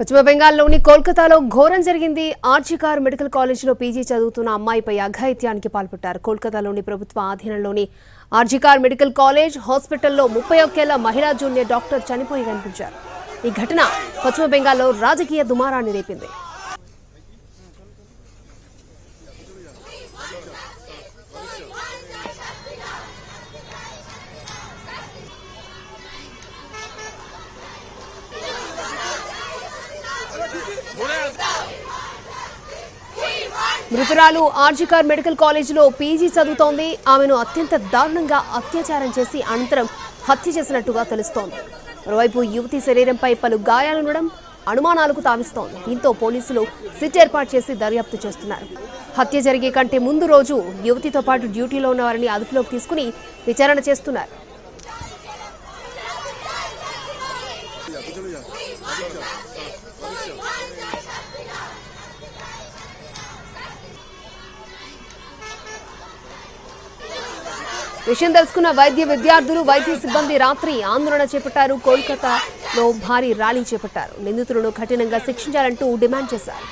పశ్చిమ బెంగాల్లోని కోల్కతాలో ఘోరం జరిగింది. ఆర్జీకార్ మెడికల్ కాలేజీలో పీజీ చదువుతున్న అమ్మాయిపై అఘాయిత్యానికి పాల్పడ్డారు. కోల్కతాలోని ప్రభుత్వ ఆధీనంలోని ఆర్జికార్ మెడికల్ కాలేజ్ హాస్పిటల్లో ముప్పై ఒక్కేళ్ళ మహిళా జూనియర్ డాక్టర్ చనిపోయి కనిపించారు. ఈ ఘటన పశ్చిమ బెంగాల్లో రాజకీయ దుమారాన్ని రేపింది. మృతురాలు ఆర్జికార్ మెడికల్ కాలేజీలో పీజీ చదువుతోంది. ఆమెను అత్యంత దారుణంగా అత్యాచారం చేసి అనంతరం హత్య చేసినట్టుగా తెలుస్తోంది. మరోవైపు యువతి శరీరంపై పలు గాయాలుండడం అనుమానాలకు తావిస్తోంది. దీంతో పోలీసులు సిట్ ఏర్పాటు చేసి దర్యాప్తు చేస్తున్నారు. హత్య జరిగే కంటే ముందు రోజు యువతితో పాటు డ్యూటీలో ఉన్న వారిని అదుపులోకి తీసుకుని విచారణ చేస్తున్నారు. విషయం తెలుసుకున్న వైద్య విద్యార్థులు వైద్య సిబ్బంది రాత్రి ఆందోళన చేపట్టారు. కోల్కతాలో భారీ ర్యాలీ చేపట్టారు. నిందితులను కఠినంగా శిక్షించాలంటూ డిమాండ్ చేశారు.